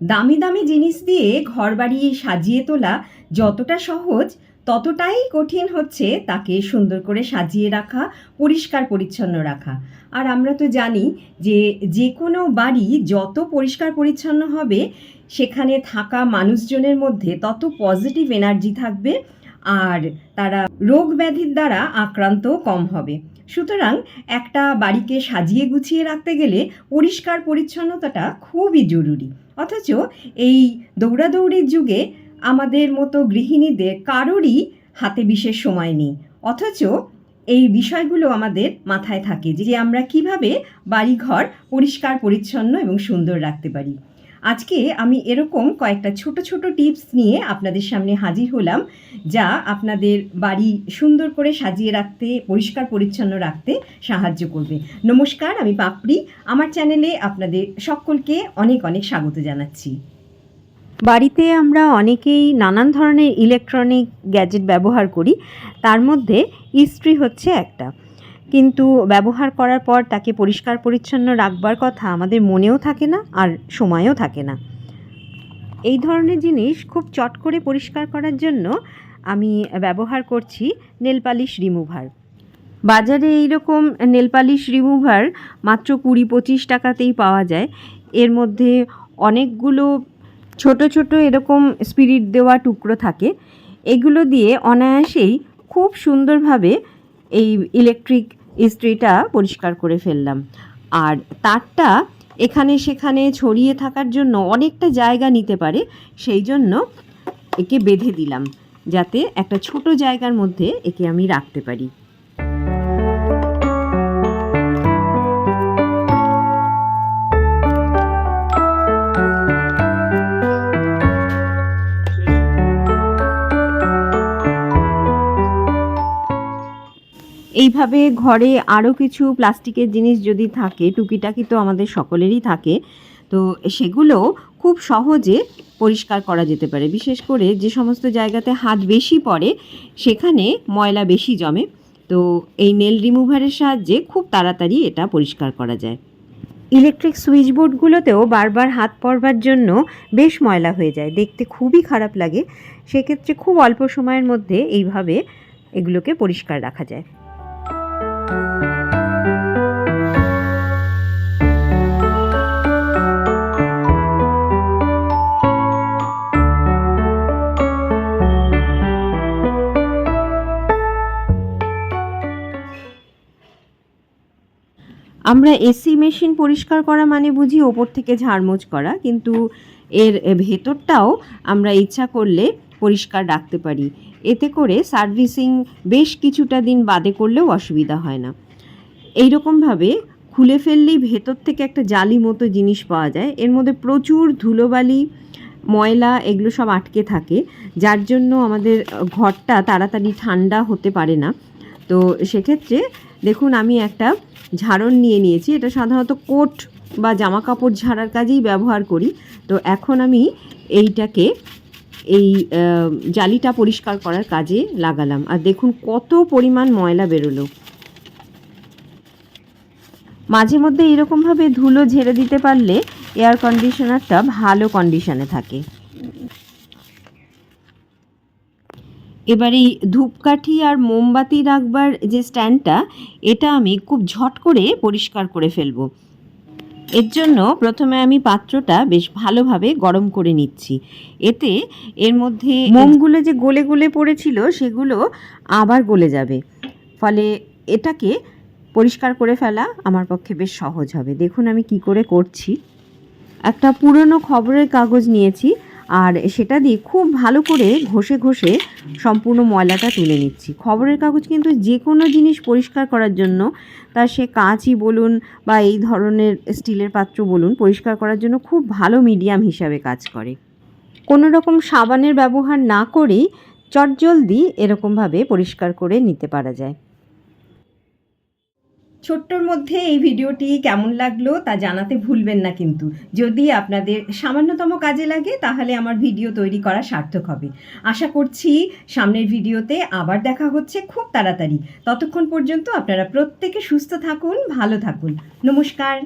দামি দামি জিনিস দিয়ে ঘরবাড়ি সাজিয়ে তোলা যতটা সহজ, ততটাই কঠিন হচ্ছে তাকে সুন্দর করে সাজিয়ে রাখা, পরিষ্কার পরিচ্ছন্ন রাখা। আর আমরা তো জানি যে যে কোনো বাড়ি যত পরিষ্কার পরিচ্ছন্ন হবে, সেখানে থাকা মানুষজনের মধ্যে তত পজিটিভ এনার্জি থাকবে, আর তারা রোগ ব্যাধির দ্বারা আক্রান্ত কম হবে। সুতরাং একটা বাড়িকে সাজিয়ে গুছিয়ে রাখতে গেলে পরিষ্কার পরিচ্ছন্নতাটা খুবই জরুরি। অথচ এই দৌড়াদৌড়ির যুগে আমাদের মতো গৃহিণীদের কারোরই হাতে বিশেষ সময় নেই। অথচ এই বিষয়গুলো আমাদের মাথায় থাকে যে আমরা কীভাবে বাড়িঘর পরিষ্কার, পরিচ্ছন্ন এবং সুন্দর রাখতে পারি। আজকে আমি এরকম কয়েকটা ছোট ছোট টিপস নিয়ে আপনাদের সামনে হাজির হলাম, যা আপনাদের বাড়ি সুন্দর করে সাজিয়ে রাখতে, পরিষ্কার পরিচ্ছন্ন রাখতে সাহায্য করবে। নমস্কার, আমি পাপড়ি। আমার চ্যানেলে আপনাদের সকলকে অনেক অনেক স্বাগত জানাচ্ছি। বাড়িতে আমরা অনেকেই নানান ধরনের ইলেকট্রনিক গ্যাজেট ব্যবহার করি। তার মধ্যে ইস্ত্রি হচ্ছে একটা। কিন্তু ব্যবহার করার পর তাকে পরিষ্কার পরিচ্ছন্ন রাখবার কথা আমাদের মনেও থাকে না আর সময়ও থাকে না। এই ধরনের জিনিস খুব চট করে পরিষ্কার করার জন্য আমি ব্যবহার করছি নেল পালিশ রিমুভার। বাজারে এইরকম নেল পালিশ রিমুভার মাত্র কুড়ি পঁচিশ টাকাতেই পাওয়া যায়। এর মধ্যে অনেকগুলো ছোট ছোট এরকম স্পিরিট দেওয়া টুকরো থাকে। এগুলো দিয়ে অনায়াসেই খুব সুন্দরভাবে এই ইলেকট্রিক ইস্ত্রিটা পরিষ্কার করে ফেললাম। আর তারটা এখানে সেখানে ছড়িয়ে থাকার জন্য অনেকটা জায়গা নিতে পারে, সেই জন্য একে বেঁধে দিলাম, যাতে একটা ছোট জায়গার মধ্যে একে আমি রাখতে পারি। এইভাবে ঘরে আরও কিছু প্লাস্টিকের জিনিস যদি থাকে, টুকিটাকি তো আমাদের সকলেরই থাকে, তো সেগুলো খুব সহজে পরিষ্কার করা যেতে পারে। বিশেষ করে যে সমস্ত জায়গাতে হাত বেশি পড়ে, সেখানে ময়লা বেশি জমে। তো এই নেল রিমুভারের সাহায্যে খুব তাড়াতাড়ি এটা পরিষ্কার করা যায়। ইলেকট্রিক সুইচ বোর্ডগুলোতেও বারবার হাত পড়বার জন্য বেশ ময়লা হয়ে যায়। দেখতে খুবই খারাপ লাগে। সেক্ষেত্রে খুব অল্প সময়ের মধ্যে এইভাবে এগুলোকে পরিষ্কার রাখা যায়। আমরা এসি মেশিন পরিষ্কার করা মানে বুঝি ওপর থেকে ঝাড়মোছ করা, কিন্তু এর ভেতরটাও আমরা ইচ্ছা করলে পরিষ্কার রাখতে পারি। এতে করে সার্ভিসিং বেশ কিছুটা দিন বাদে করলেও অসুবিধা হয় না। এই রকমভাবে খুলে ফেললেই ভেতর থেকে একটা জালি মতো জিনিস পাওয়া যায়। এর মধ্যে প্রচুর ধুলোবালি, ময়লা এগুলো সব আটকে থাকে, যার জন্য আমাদের ঘরটা তাড়াতাড়ি ঠান্ডা হতে পারে না। তো সেক্ষেত্রে দেখুন, আমি একটা ঝাড়ন নিয়ে নিয়েছি। এটা সাধারণত কোট বা জামা কাপড় ঝাড়ার কাজেই ব্যবহার করি। তো এখন আমি এইটাকে এই জালিটা পরিষ্কার করার কাজে লাগালাম। আর দেখুন, কত পরিমাণ ময়লা বেরোলো। মাঝে মধ্যে এরকমভাবে ধুলো ঝেড়ে দিতে পারলে এয়ার কন্ডিশনারটা ভালো কন্ডিশনে থাকে। এবার এই ধূপকাঠি আর মোমবাতি রাখবার যে স্ট্যান্ডটা, এটা আমি খুব ঝট করে পরিষ্কার করে ফেলব। এর জন্য প্রথমে আমি পাত্রটা বেশ ভালোভাবে গরম করে নিচ্ছি। এতে এর মধ্যে মোমগুলো যে গলে গলে পড়েছিল, সেগুলো আবার গলে যাবে। ফলে এটাকে পরিষ্কার করে ফেলা আমার পক্ষে বেশ সহজ হবে। দেখুন আমি কি করে করছি। একটা পুরনো খবরের কাগজ নিয়েছি। আর সেটা দিয়ে খুব ভালো করে ঘষে ঘষে সম্পূর্ণ ময়লাটা তুলে নিচ্ছি। খবরের কাগজ কিন্তু যে কোনো জিনিস পরিষ্কার করার জন্য, তা সে কাঁচই বলুন বা এই ধরনের স্টিলের পাত্র বলুন, পরিষ্কার করার জন্য খুব ভালো মিডিয়াম হিসাবে কাজ করে। কোনো রকম সাবানের ব্যবহার না করেই চটজলদি এরকমভাবে পরিষ্কার করে নিতে পারা যায়। ছোট্টর মধ্যে এই ভিডিওটি কেমন লাগল তা জানাতে ভুলবেন না কিন্তু। যদি আপনাদের সামান্যতম কাজে লাগে, তাহলে আমার ভিডিও তৈরি করা সার্থক হবে। আশা করছি সামনের ভিডিওতে আবার দেখা হচ্ছে খুব তাড়াতাড়ি। ততক্ষণ পর্যন্ত আপনারা প্রত্যেকে সুস্থ থাকুন, ভালো থাকুন। নমস্কার।